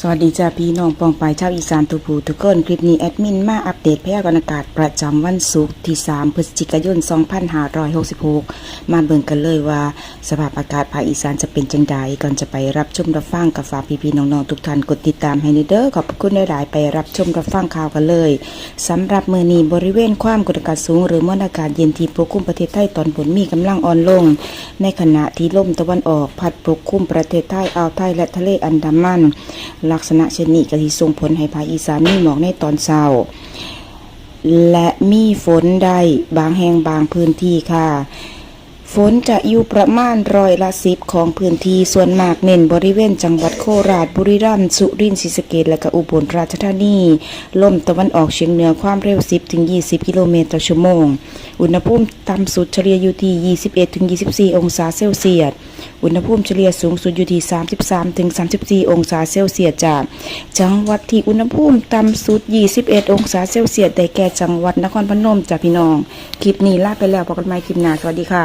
สวัสดีจ้าพี่น้องปองไปายชาวอีสานทุกผู้ทุกคน คลิปนี้แอดมินมาอัปเดตพยากรณ์อากาศประจำวันศุกร์ที่ 3 พฤศจิกายน 2566 มาเบิ่งกันเลยว่า สภาพอากาศภาคอีสานจะเป็นจังใดก่อนจะไปรับชมรับฟังกับฝากพี่ๆน้องๆทุกท่านกดติดตามให้ในเด้อขอบคุณหลายๆไปรับชมรับฟังข่าวกันเลยสำหรับมือนี้บริเวณความกดอากาศสูง หรือมวลอากาศเย็นที่ปกคลุมประเทศไทยตอนบนมีกำลังอ่อนลง ในขณะที่ลมตะวันออกพัดปกคลุมประเทศไทยอ่าวไทยและทะเลอันดามันลักษณะเช่นนี้ก็ที่ส่งผลให้ภาคอีสานมีหมอกในตอนเช้าและมีฝนได้บางแห่งบางพื้นที่ค่ะ ฝนจะอยู่ประมาณร้อยละสิบของพื้นที่ส่วนมากเน้นบริเวณจังหวัดโคราชบุรีรัมย์สุรินทร์ศรีสะเกษและก็อุบลราชธานี ลมตะวันออกเฉียงเหนือความเร็ว 10ถึง20 กิโลเมตรต่อชั่วโมง อุณหภูมิต่ำสุดเฉลี่ยอยู่ที่ 21ถึง24 องศาเซลเซียส อุณหภูมิเฉลี่ยสูงสุดอยู่ที่ 33-34 องศาเซลเซียสจากจังหวัดที่อุณหภูมิต่ำสุด 21 องศาเซลเซียสได้แก่จังหวัดนครพนมจ้ะพี่น้อง คลิปนี้ลาไปแล้วพบกันใหม่คลิปหน้าสวัสดีค่ะ